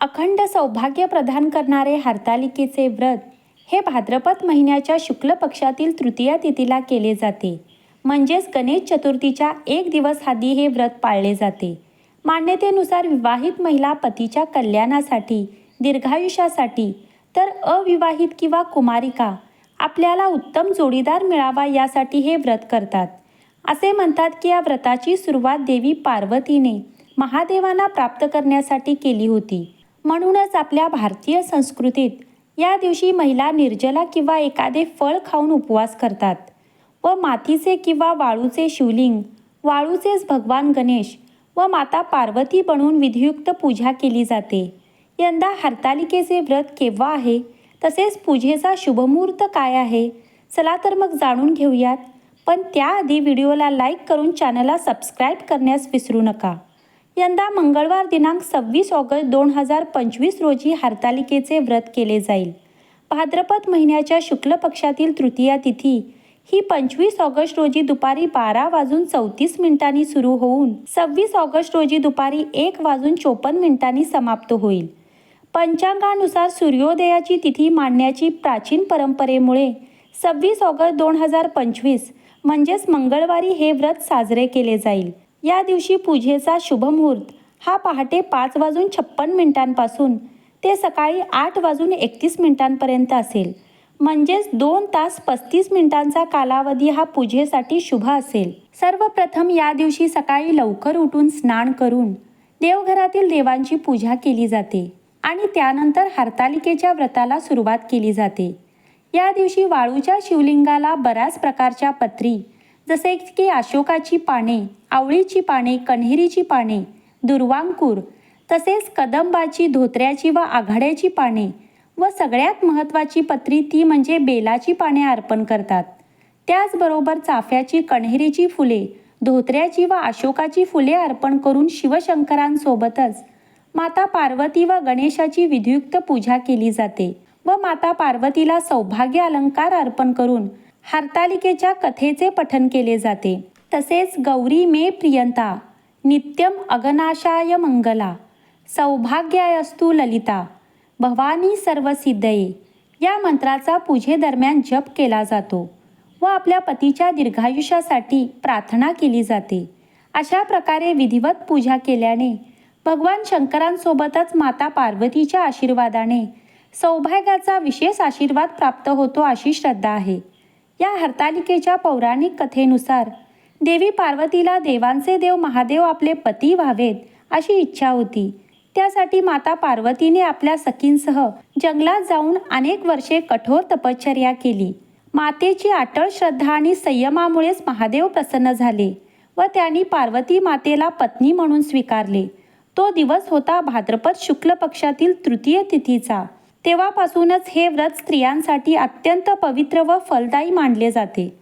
अखंड सौभाग्य प्रदान करणारे हरतालिकेचे व्रत हे भाद्रपद महिन्याच्या शुक्ल पक्षातील तृतीया तिथीला केले जाते. म्हणजेच गणेश चतुर्थीच्या एक दिवस आधी हे व्रत पाळले जाते. मान्यतेनुसार विवाहित महिला पतीच्या कल्याणासाठी दीर्घायुष्यासाठी तर अविवाहित किंवा कुमारिका आपल्याला उत्तम जोडीदार मिळावा यासाठी हे व्रत करतात. असे म्हणतात की या व्रताची सुरुवात देवी पार्वतीने महादेवांना प्राप्त करण्यासाठी केली होती. म्हणूनच आपल्या भारतीय संस्कृतीत या दिवशी महिला निर्जला किंवा एखादे फळ खाऊन उपवास करतात व मातीचे किंवा वाळूचे शिवलिंग वाळूचेच भगवान गणेश व माता पार्वती बनवून विधियुक्त पूजा केली जाते. यंदा हरतालिकेचे व्रत केव्हा आहे? तसेच पूजेचा शुभमुहूर्त काय आहे? चला तर मग जाणून घेऊयात. पण त्याआधी व्हिडिओला लाईक करून चॅनलला सबस्क्राईब करण्यास विसरू नका. यंदा मंगळवार दिनांक सव्वीस ऑगस्ट दोन हजार पंचवीस रोजी हरतालिकेचे व्रत केले जाईल. भाद्रपद महिन्याच्या शुक्ल पक्षातील तृतीया तिथी. ही पंचवीस ऑगस्ट रोजी दुपारी बारा वाजून चौतीस मिनिटांनी सुरू होऊन सव्वीस ऑगस्ट रोजी दुपारी एक वाजून चोपन्न मिनिटांनी समाप्त होईल. पंचांगानुसार सूर्योदयाची तिथी मांडण्याची प्राचीन परंपरेमुळे सव्वीस ऑगस्ट दोन हजार पंचवीस म्हणजेच मंगळवारी हे व्रत साजरे केले जाईल. या दिवशी पूजेचा शुभमुहूर्त हा पहाटे पाच वाजून छप्पन मिनिटांपासून ते सकाळी आठ वाजून एकतीस मिनिटांपर्यंत असेल. म्हणजेच दोन तास पस्तीस मिनिटांचा कालावधी हा पूजेसाठी शुभ असेल. सर्वप्रथम या दिवशी सकाळी लवकर उठून स्नान करून देवघरातील देवांची पूजा केली जाते आणि त्यानंतर हरतालिकेच्या व्रताला सुरुवात केली जाते. या दिवशी वाळूच्या शिवलिंगाला बऱ्याच प्रकारच्या पत्री जसे की अशोकाची पाने आवळीची पाने कण्हेरीची पाने दुर्वांकूर तसेच कदंबाची धोत्र्याची व आघाड्याची पाने व सगळ्यात महत्त्वाची पत्री ती म्हणजे बेलाची पाने अर्पण करतात. त्याचबरोबर चाफ्याची कण्हेरीची फुले धोत्र्याची व अशोकाची फुले अर्पण करून शिवशंकरांसोबतच माता पार्वती व गणेशाची विधियुक्त पूजा केली जाते व माता पार्वतीला सौभाग्य अलंकार अर्पण करून हरतालिकेच्या कथेचे पठन केले जाते. तसेच गौरी मे प्रियंता नित्यम अगनाशाय मंगला सौभाग्यायस्तु ललिता भवानी सर्वसिद्धये या मंत्राचा पूजेदरम्यान जप केला जातो व आपल्या पतीच्या दीर्घायुष्यासाठी प्रार्थना केली जाते. अशा प्रकारे विधिवत पूजा केल्याने भगवान शंकरांसोबतच माता पार्वतीच्या आशीर्वादाने सौभाग्याचा विशेष आशीर्वाद प्राप्त होतो अशी श्रद्धा आहे. या हरतालिकेच्या पौराणिक कथेनुसार देवी पार्वतीला देवांचे देव महादेव आपले पती व्हावेत अशी इच्छा होती. त्यासाठी माता पार्वतीने आपल्या सखींसह जंगलात जाऊन अनेक वर्षे कठोर तपश्चर्या केली. मातेची अटळ श्रद्धा आणि संयमामुळेच महादेव प्रसन्न झाले व त्यांनी पार्वती मातेला पत्नी म्हणून स्वीकारले. तो दिवस होता भाद्रपद शुक्ल पक्षातील तृतीय तिथीचा. तेव्हापासूनच हे व्रत स्त्रियांसाठी अत्यंत पवित्र व फलदायी मानले जाते.